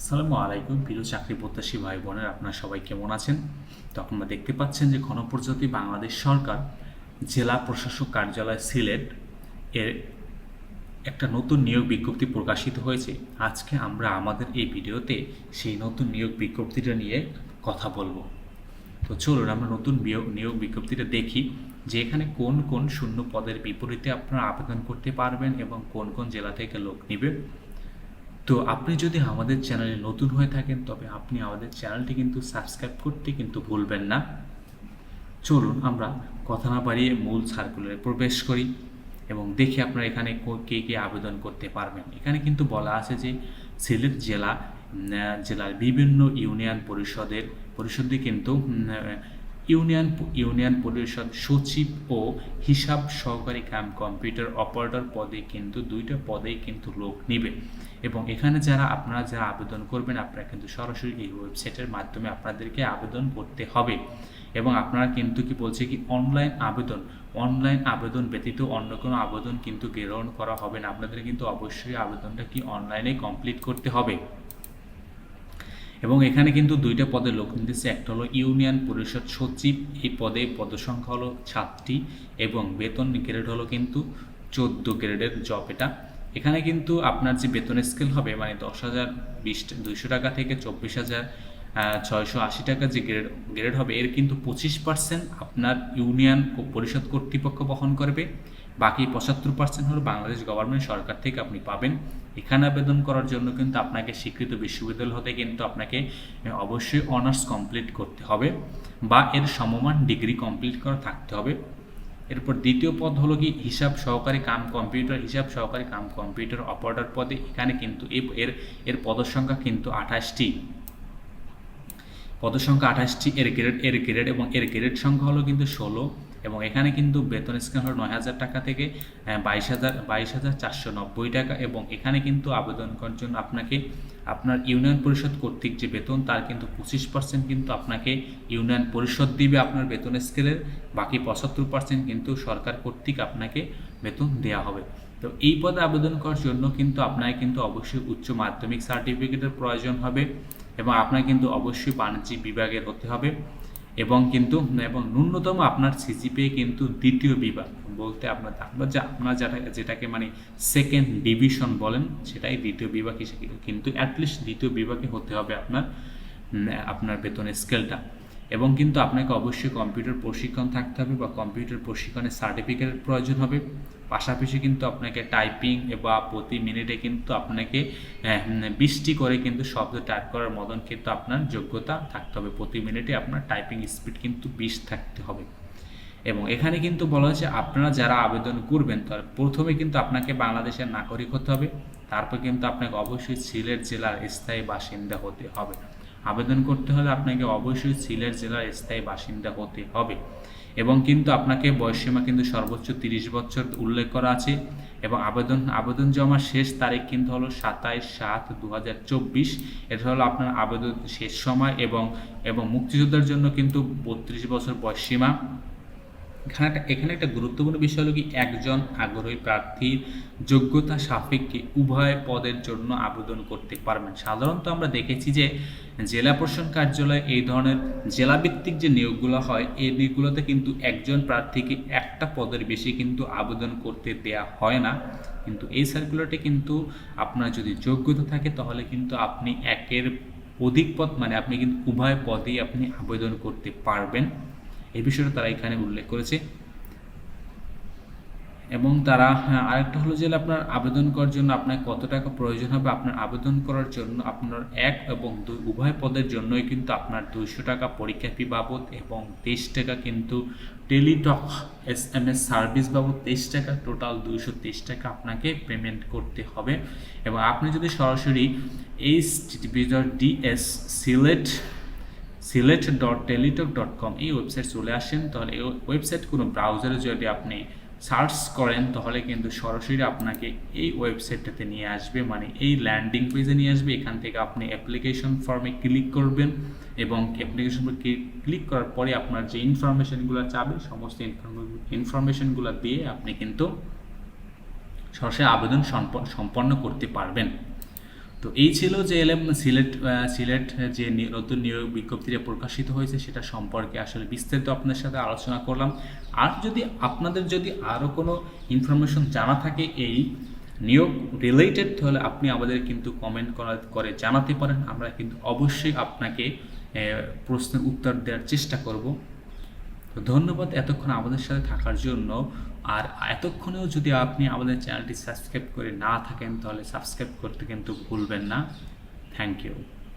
আসসালামু আলাইকুম, প্রিয় চাকরি প্রত্যাশী ভাই বোনের আপনারা সবাই কেমন আছেন? তো আপনারা দেখতে পাচ্ছেন যে গণপ্রজাতি বাংলাদেশ সরকার জেলা প্রশাসক কার্যালয় সিলেট এর একটা নতুন নিয়োগ বিজ্ঞপ্তি প্রকাশিত হয়েছে। আজকে আমরা আমাদের এই ভিডিওতে সেই নতুন নিয়োগ বিজ্ঞপ্তিটা নিয়ে কথা বলব। তো চলুন আমরা নতুন নিয়োগ বিজ্ঞপ্তিটা দেখি যে এখানে কোন কোন শূন্য পদের বিপরীতে আপনারা আবেদন করতে পারবেন এবং কোন কোন জেলা থেকে লোক নেবে। তো আপনি যদি আমাদের চ্যানেলে নতুন হয়ে থাকেন, তবে আপনি আমাদের চ্যানেলটি কিন্তু সাবস্ক্রাইব করতে কিন্তু ভুলবেন না। চলুন আমরা কথা না বাড়িয়ে মূল সার্কুলারে প্রবেশ করি এবং দেখি আপনারা এখানে কে কে আবেদন করতে পারবেন। এখানে কিন্তু বলা আছে যে সিলেট জেলা জেলার বিভিন্ন ইউনিয়ন পরিষদের, পরিষদে কিন্তু ইউনিয়ন ইউনিয়ন পরিষদ সচিব ও হিসাব সহকারী কাম কম্পিউটার অপারেটর পদে কিন্তু, দুইটা পদেই কিন্তু লোক নেবে। এবং এখানে যারা, আপনারা যারা আবেদন করবেন, আপনারা কিন্তু সরাসরি এই ওয়েবসাইটের মাধ্যমে আপনাদেরকে আবেদন করতে হবে। এবং আপনারা কিন্তু কি বলছে কি অনলাইন আবেদন অনলাইন আবেদন ব্যতীত অন্য কোনো আবেদন কিন্তু গ্রহণ করা হবে না। আপনাদের কিন্তু অবশ্যই আবেদনটা কি অনলাইনে কমপ্লিট করতে হবে। এবং এখানে কিন্তু দুইটা পদে লোক নিতেছে। একটা হলো ইউনিয়ন পরিষদ সচিব, এই পদে পদসংখ্যা হলো সাতটি এবং বেতন গ্রেড হলো কিন্তু চোদ্দ গ্রেডের জব এটা। এখানে কিন্তু আপনার যে বেতন স্কেল হবে মানে দশ হাজার, বিশ, দুইশো টাকা থেকে চব্বিশ হাজার ছয়শো আশি টাকা যে গ্রেড গ্রেড হবে, এর কিন্তু পঁচিশ পার্সেন্ট আপনার ইউনিয়ন পরিষদ কর্তৃপক্ষ বহন করবে। বাকি পঁচাত্তর পার্সেন্ট হলো বাংলাদেশ গভর্নমেন্ট সরকার থেকে আপনি পাবেন। এখানে আবেদন করার জন্য কিন্তু আপনাকে স্বীকৃত বিশ্ববিদ্যালয় হতে কিন্তু আপনাকে অবশ্যই অনার্স কমপ্লিট করতে হবে বা এর সমমান ডিগ্রি কমপ্লিট করা থাকতে হবে। এরপর দ্বিতীয় পদ হলো কি? হিসাব সহকারী কাম কম্পিউটার হিসাব সহকারী কাম কম্পিউটার অপারেটর পদে। এখানে কিন্তু এর এর পদসংখ্যা কিন্তু আঠাশটি। পদসংখ্যা আঠাশটি, এর গ্রেড এর গ্রেড এবং এর গ্রেড সংখ্যা হলো কিন্তু ষোলো। এবং এখানে কিন্তু বেতন স্কেল হলো নয় হাজার টাকা থেকে বাইশ হাজার বাইশ হাজার চারশো নব্বই টাকা এবং এখানে কিন্তু আবেদন করার জন্য আপনাকে আপনার ইউনিয়ন পরিষদ কর্তৃক যে বেতন, তার কিন্তু পঁচিশ পার্সেন্ট কিন্তু আপনাকে ইউনিয়ন পরিষদ দিবে আপনার বেতন স্কেলের, বাকি পঁচাত্তর পার্সেন্ট কিন্তু সরকার কর্তৃক আপনাকে বেতন দেওয়া হবে। তো এই পদে আবেদন করার জন্য কিন্তু আপনাকে কিন্তু অবশ্যই উচ্চ মাধ্যমিক সার্টিফিকেটের প্রয়োজন হবে এবং আপনার কিন্তু অবশ্যই বাণিজ্যিক বিভাগের হতে হবে। এবং কিন্তু, এবং ন্যূনতম আপনার সিজিপিএ কিন্তু দ্বিতীয় বিভাগ বলতে আপনার আমরা যে আপনার যেটা, যেটাকে মানে সেকেন্ড ডিভিশন বলেন, সেটাই দ্বিতীয় বিভাগ হিসেবে কিন্তু অ্যাটলিস্ট দ্বিতীয় বিভাগে হতে হবে আপনার আপনার বেতনের স্কেলটা এবং কিন্তু আপনাকে অবশ্যই কম্পিউটার প্রশিক্ষণ থাকতে হবে বা কম্পিউটার প্রশিক্ষণের সার্টিফিকেটের প্রয়োজন হবে। পাশাপাশি কিন্তু আপনাকে টাইপিং বা প্রতি মিনিটে কিন্তু আপনাকে বিশটি করে কিন্তু শব্দ টাইপ করার মতন কিন্তু আপনার যোগ্যতা থাকতে হবে। প্রতি মিনিটে আপনার টাইপিং স্পিড কিন্তু বিশ থাকতে হবে। এবং এখানে কিন্তু বলা হয়েছে, আপনারা যারা আবেদন করবেন, তার প্রথমে কিন্তু আপনাকে বাংলাদেশের নাগরিক হতে হবে। তারপর কিন্তু আপনাকে অবশ্যই সিলেট জেলার স্থায়ী বাসিন্দা হতে হবে। আবেদন করতে হলে আপনাকে অবশ্যই সিলেট জেলার স্থায়ী বাসিন্দা হতে হবে। এবং কিন্তু আপনাকে বয়সসীমা কিন্তু সর্বোচ্চ তিরিশ বছর উল্লেখ করা আছে এবং আবেদন আবেদন জমার শেষ তারিখ কিন্তু হলো সাতাইশ সাত দু হাজার চব্বিশ। এটা হলো আপনার আবেদন শেষ সময় এবং এবং মুক্তিযোদ্ধার জন্য কিন্তু বত্রিশ বছর বয়সসীমা এখানে একটা এখানে একটা গুরুত্বপূর্ণ বিষয় হলো কি, একজন আগ্রহী প্রার্থীর যোগ্যতা সাপেক্ষে উভয় পদের জন্য আবেদন করতে পারবেন। সাধারণত আমরা দেখেছি যে জেলা প্রশাসন কার্যালয়ে এই ধরনের জেলাভিত্তিক যে নিয়োগগুলো হয়, এই নিয়োগগুলোতে কিন্তু একজন প্রার্থীকে একটা পদের বেশি কিন্তু আবেদন করতে দেয়া হয় না। কিন্তু এই সার্কুলারটি কিন্তু আপনার যদি যোগ্যতা থাকে, তাহলে কিন্তু আপনি একের অধিক পদ মানে আপনি কিন্তু উভয় পদেই আপনি আবেদন করতে পারবেন। এই বিষয়টা তারা এখানে উল্লেখ করেছে। এবং তারা হ্যাঁ, আরেকটা হলো যে আপনার আবেদন করার জন্য আপনার কত টাকা প্রয়োজন হবে আপনার আবেদন করার জন্য আপনার এক এবং দুই উভয় পদের জন্যই কিন্তু আপনার দুইশো টাকা পরীক্ষা ফি বাবদ এবং তেইশ টাকা কিন্তু Teletalk S M S service বাবদ তেইশ টাকা টোটাল দুইশো তেইশ টাকা আপনাকে পেমেন্ট করতে হবে। এবং আপনি যদি সরাসরি H D S Sylhet Sylhet dot Teletalk dot com এই ওয়েবসাইট চলে আসেন। তাহলে এই ওয়েবসাইট কোনো ব্রাউজারে যদি আপনি সার্চ করেন, তাহলে কিন্তু সরাসরি আপনাকে এই ওয়েবসাইটটাতে নিয়ে আসবে। মানে এই ল্যান্ডিং পেজে নিয়ে আসবে। এখান থেকে আপনি অ্যাপ্লিকেশন ফর্মে ক্লিক করবেন এবং অ্যাপ্লিকেশন ফর্মে ক্লিক করার পরে আপনার যে ইনফরমেশনগুলো চাবে, সমস্ত ইনফরমেশনগুলো দিয়ে আপনি কিন্তু সরাসরি আবেদন সম্প- সম্পন্ন করতে পারবেন। তো এই ছিল যে এলএম সিলেট সিলেট যে নতুন নিয়োগ বিজ্ঞপ্তিটা প্রকাশিত হয়েছে সেটা সম্পর্কে আসলে বিস্তারিত আপনাদের সাথে আলোচনা করলাম। আর যদি আপনাদের যদি আরও কোনো ইনফরমেশন জানা থাকে এই নিয়োগ রিলেটেড তাহলে আপনি আমাদের কিন্তু কমেন্ট করা, করে জানাতে পারেন। আমরা কিন্তু অবশ্যই আপনাকে প্রশ্নের উত্তর দেওয়ার চেষ্টা করব। তো ধন্যবাদ এতক্ষণ আমাদের সাথে থাকার জন্য। আর এতক্ষণেও যদি আপনি আমাদের চ্যানেলটি সাবস্ক্রাইব করে না থাকেন, তাহলে সাবস্ক্রাইব করতে কিন্তু ভুলবেন না। Thank you.